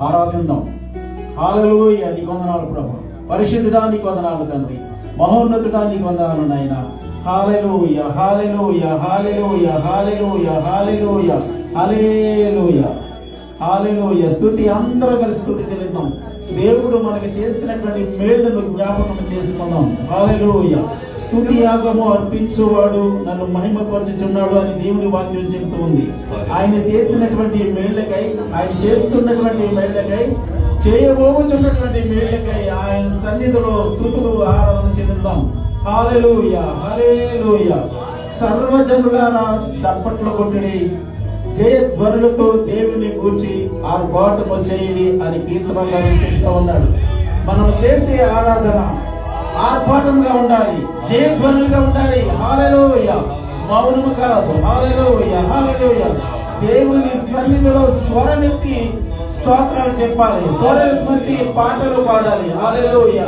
ఆరాధిందాం. హాలలోయ నీకు వందనాలు ప్రభు. పరిశుద్ధుడా నీకు వందనాలు తండ్రి. మహోన్నతుడా నీకు వందనాలు నాయన. హాలలోయ హాలలోయ హాలలోయ హాలలోయ హాలలోయ హాలేలోయ. హాలలోయ. స్థుతి అందరూ కలిసి స్థుతి చెల్లిద్దాం. దేవుడు మనకి చేసినటువంటి మేళ్ళను జ్ఞాపకం చేసుకున్నాం ఆలయ స్థుతి యాగము అర్పించేవాడు నన్ను మహిమపరచుచున్నాడు అని దేవుని వాక్యం చెబుతూ ఉంది. ఆయన చేసినటువంటి మేళ్ళకై ఆయన చేస్తున్నటువంటి మేళ్ళకై చేయబోచున్నటువంటి మేళ్ళకై ఆయన సన్నిధిలో స్థుతులు ఆరాధన చెందుతాం. హాలెలూయ హాలేలుయ సర్వజనులారా చప్పట్లు కొట్టిడి జయధ్వనులతో దేవుని కూర్చి ఆర్భాటము చేయడి అని కీర్తనగా చెప్తా ఉన్నాడు. మనం చేసే ఆరాధన ఆర్భాటంగా ఉండాలి జయధ్వనులుగా ఉండాలి. హాలెలూయ మౌనము కాదు. హాలెలూయ హాలెలూయ దేవుని సన్నిధిలో స్వరమెత్తి స్తోత్రాలు చెప్పాలి. స్వరమెత్తి పాటలు పాడాలి. హాలెలూయ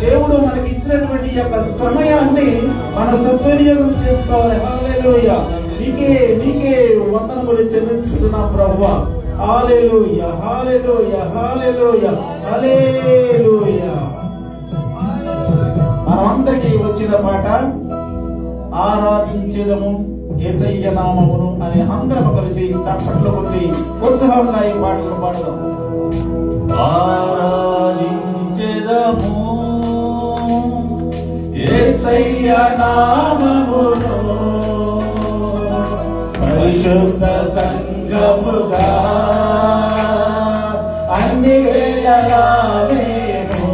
దేవుడు మనకి ఇచ్చినటువంటి యొక్క సమయాన్ని మన సద్వినియోగం చేసుకోవాలి. హాలెలూయ నీకే నీకే వందనములు చెల్లించుకుంటున్నాం ప్రభు హాలేలుయ హాలేలుయ హాలేలుయ హాలేలుయ. మనమందరికీ వచ్చిన పాట ఆరాధించేదము ఏసయ్య నామమును అనే అందరం కలిసి చప్పట్లు కొట్టి ఉత్సాహంగా ఈ పాటలు పాడదాం. ఆరాధించేదము ఏసయ్య నామమును పరిశుద్ధ సంగముగా అన్ని వేళలా మేము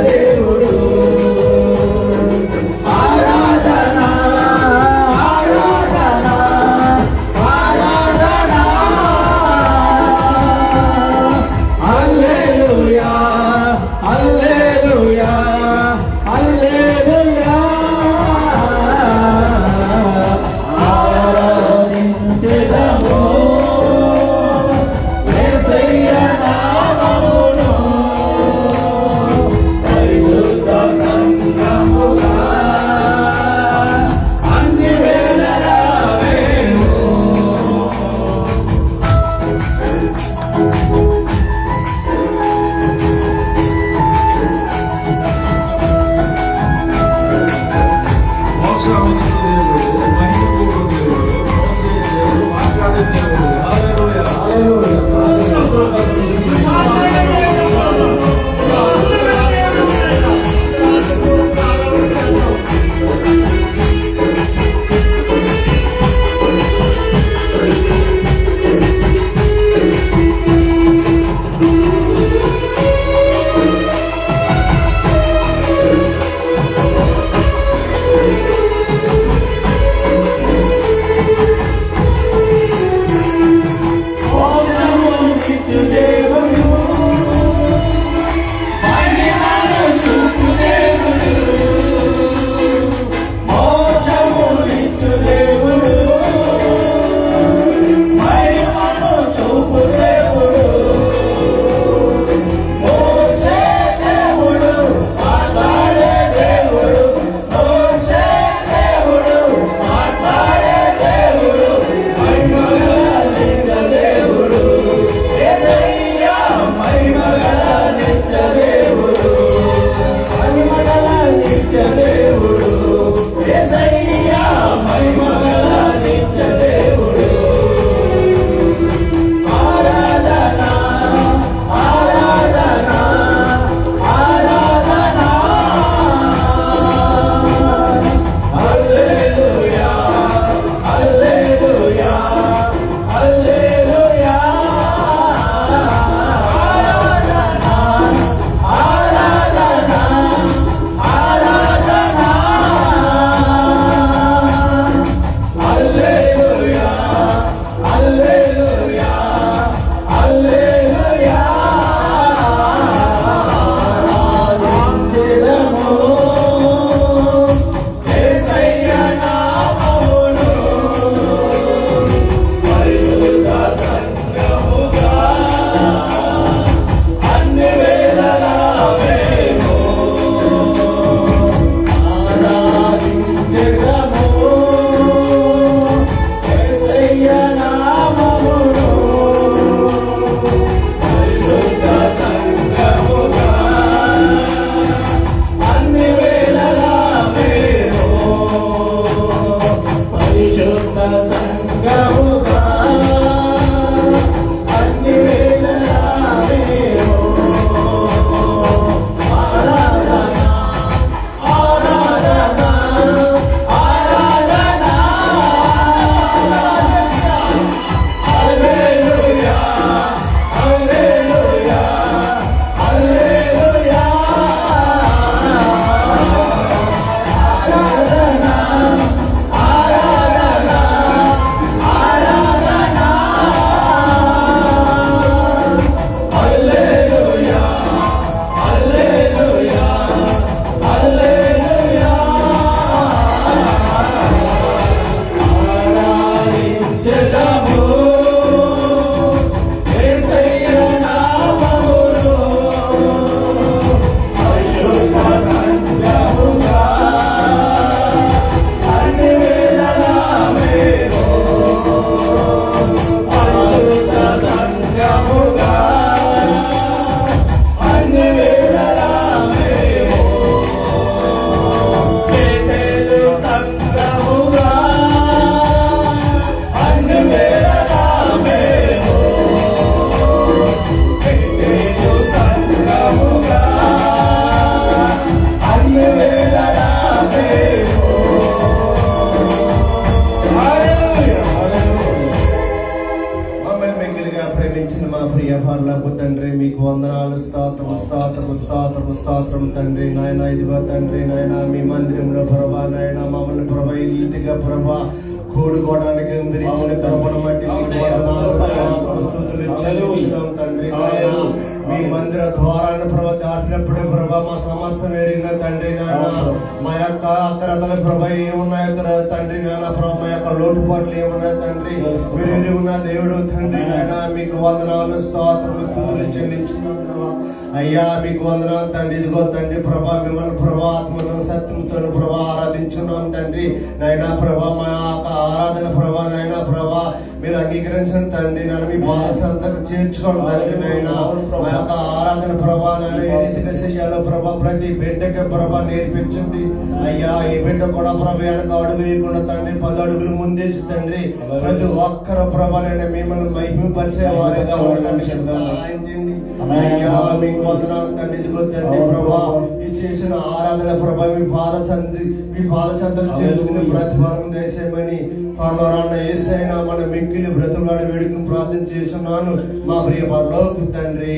Amen. వందనాలు స్తోత్రం స్తోత్రం స్తోత్రం స్తోత్రం తండ్రి నాయన ఇదిగో తండ్రి నాయన మీ మందిరంలో ప్రభా నాయన మమ్మల్ని ప్రభా రీతిగా ప్రభా కూడుకోవడానికి మీరు ఇచ్చిన కృపను బట్టి మీకు వందనాలు స్తోత్రం స్తుతులు చెల్లించుదాం. మీ మందిర ద్వారాన్ని ప్రభా దాటినప్పుడు ప్రభా మా సమస్తం ఎరిగిన తండ్రి నాయన మా యొక్క అక్రతల ప్రభ ఏమున్నాయో తండ్రి నాయన ప్రభా మా యొక్క లోటుపాట్లు ఏమున్నాయో తండ్రి మీరు ఎరిగి ఉన్న దేవుడు తండ్రి నాయన మీకు వందనాలు స్తోత్రం స్థుతులు చెల్లించుకున్నాం ప్రభా. అయ్యా మీకు వందనాలు తండ్రి. ఇదిగో తండ్రి ప్రభా మిమ్మల్ని ప్రభా ఆత్మతో సత్యంతో ప్రభా ఆరాధించున్నాం తండ్రి. నాయన ప్రభా మా యొక్క ఆరాధన ప్రభా నాయన ప్రభా మీరు అంగీకరించిన తండ్రి నన్ను మీ బాధ సంతకు చేర్చుకోండి తండ్రి నాయన. మా యొక్క ఆరాధన ప్రభా నాయన ఏ రీతిగా చేయాలో ప్రభా ప్రతి బిడ్డకి ప్రభా నేర్పించండి. అయ్యా ఈ బిడ్డ కూడా ప్రభా వెనక అడుగు వేయకుండా తండ్రి పది అడుగులు ముందేసి తండ్రి ప్రతి ఒక్కరు ప్రభా నేను మిమ్మల్ని మహిమపరిచే వారిగా సహాయం చేయండి. అయ్యా మీకు వందనాలు తండ్రి. ఇదిగో తండ్రి ప్రభా ఈ చేసిన ఆరాధన ప్రభా మీ పాద సంధి మీ పాద సంతకు చేర్చుకుని ప్రతిఫలం చేసేమని పర్వరాన్న ఏసైనా మన మిక్కిలి బ్రతులాడి వేడుకను ప్రార్థన చేస్తున్నాను. మా ప్రియ పరలోకి తండ్రి.